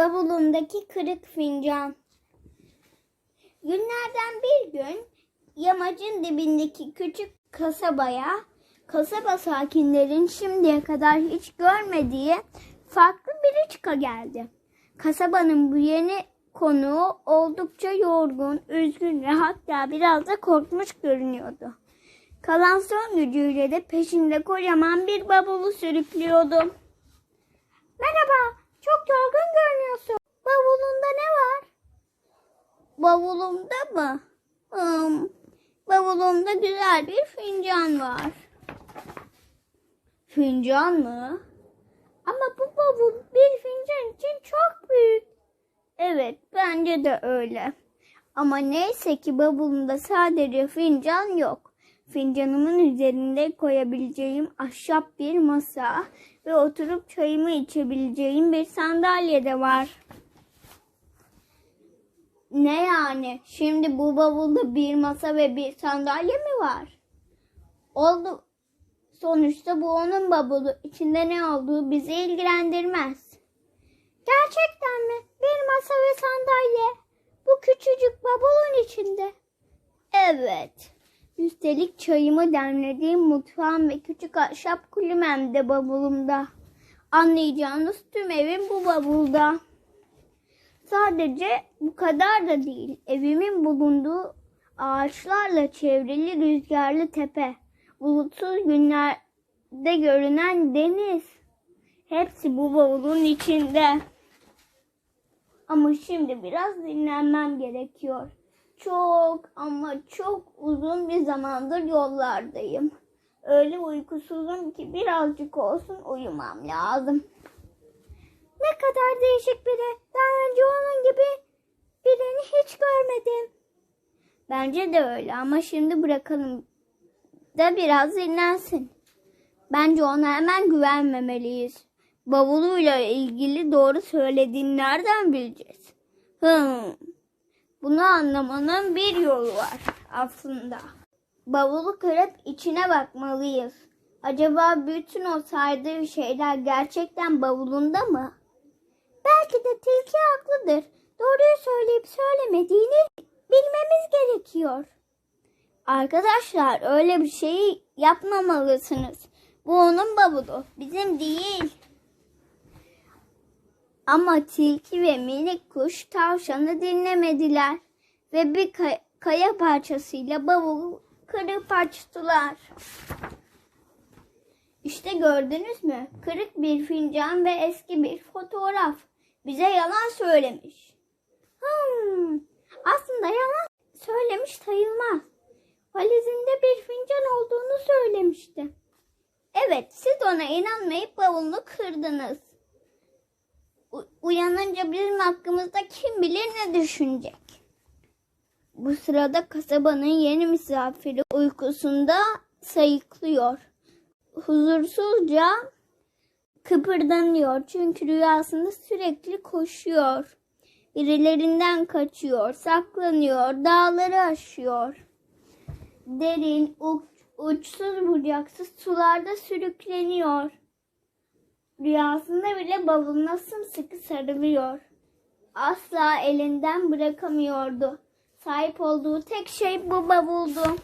Bavulundaki kırık fincan. Günlerden bir gün yamacın dibindeki küçük kasabaya kasaba sakinlerin şimdiye kadar hiç görmediği farklı bir çıka geldi. Kasabanın bu yeni konuğu oldukça yorgun, üzgün ve hatta biraz da korkmuş görünüyordu. Kalan son gücüyle de peşinde kocaman bir bavulu sürüklüyordu. Merhaba, çok yorgun görünüyorsun. Bavulunda ne var? Bavulumda mı? Hmm, bavulumda güzel bir fincan var. Fincan mı? Ama bu bavul bir fincan için çok büyük. Evet, bence de öyle. Ama neyse ki bavulumda sadece fincan yok. Fincanımın üzerinde koyabileceğim ahşap bir masa ve oturup çayımı içebileceğim bir sandalye de var. Ne yani? Şimdi bu bavulda bir masa ve bir sandalye mi var? Oldu. Sonuçta bu onun bavulu. İçinde ne olduğu bizi ilgilendirmez. Gerçekten mi? Bir masa ve sandalye. Bu küçücük bavulun içinde. Evet. Üstelik çayımı demlediğim mutfağım ve küçük ahşap kulübem de bavulumda. Anlayacağınız tüm evim bu bavulda. Sadece bu kadar da değil. Evimin bulunduğu ağaçlarla çevrili rüzgarlı tepe, bulutsuz günlerde görünen deniz. Hepsi bu bavulun içinde. Ama şimdi biraz dinlenmem gerekiyor. Çok ama çok uzun bir zamandır yollardayım. Öyle uykusuzum ki birazcık olsun uyumam lazım. Ne kadar değişik biri. Daha önce onun gibi birini hiç görmedim. Bence de öyle ama şimdi bırakalım da biraz dinlensin. Bence ona hemen güvenmemeliyiz. Bavuluyla ilgili doğru söylediğini nereden bileceğiz? Hmm. Bunu anlamanın bir yolu var aslında. Bavulu kırıp içine bakmalıyız. Acaba bütün o saydığı şeyler gerçekten bavulunda mı? Belki de tilki haklıdır. Doğruyu söyleyip söylemediğini bilmemiz gerekiyor. Arkadaşlar öyle bir şeyi yapmamalısınız. Bu onun bavulu, bizim değil. Ama tilki ve minik kuş tavşanı dinlemediler ve bir kay- kaya parçasıyla bavulu kırıp açtılar. İşte gördünüz mü? Kırık bir fincan ve eski bir fotoğraf. Bize yalan söylemiş. Hmm, aslında yalan söylemiş sayılmaz. Valizinde bir fincan olduğunu söylemişti. Evet, siz ona inanmayıp bavulunu kırdınız. Uyanınca bizim hakkımızda kim bilir ne düşünecek. Bu sırada kasabanın yeni misafiri uykusunda sayıklıyor. Huzursuzca kıpırdanıyor çünkü rüyasında sürekli koşuyor. Birilerinden kaçıyor, saklanıyor, dağları aşıyor. Derin, uç, uçsuz bucaksız sularda sürükleniyor. Rüyasında bile bavuluna sımsıkı sarılıyor. Asla elinden bırakamıyordu. Sahip olduğu tek şey bu bavuldu.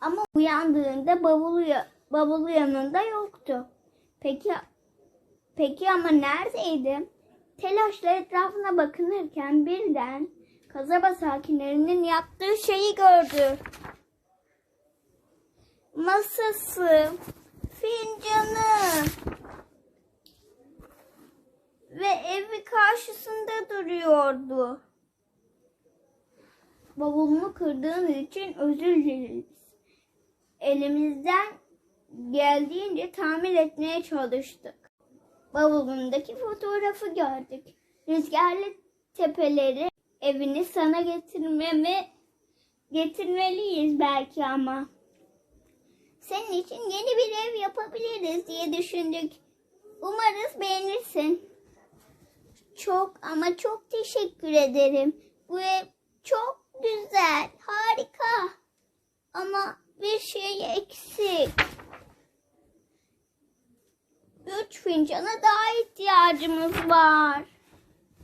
Ama uyandığında bavulu, bavulu yanında yoktu. Peki, peki ama neredeydi? Telaşla etrafına bakınırken birden kasaba sakinlerinin yaptığı şeyi gördü. Masası, fincanı ve evi karşısında duruyordu. Bavulumu kırdığın için özür dileriz. Elimizden geldiğince tamir etmeye çalıştık. Bavulundaki fotoğrafı gördük. Rüzgarlı tepeleri evini sana getirmemi getirmeliyiz belki ama. Senin için yeni bir ev yapabiliriz diye düşündük. Umarız beğenirsin. Çok ama çok teşekkür ederim. Bu ev çok güzel, harika. Ama bir şey eksik. üç fincana daha ihtiyacımız var.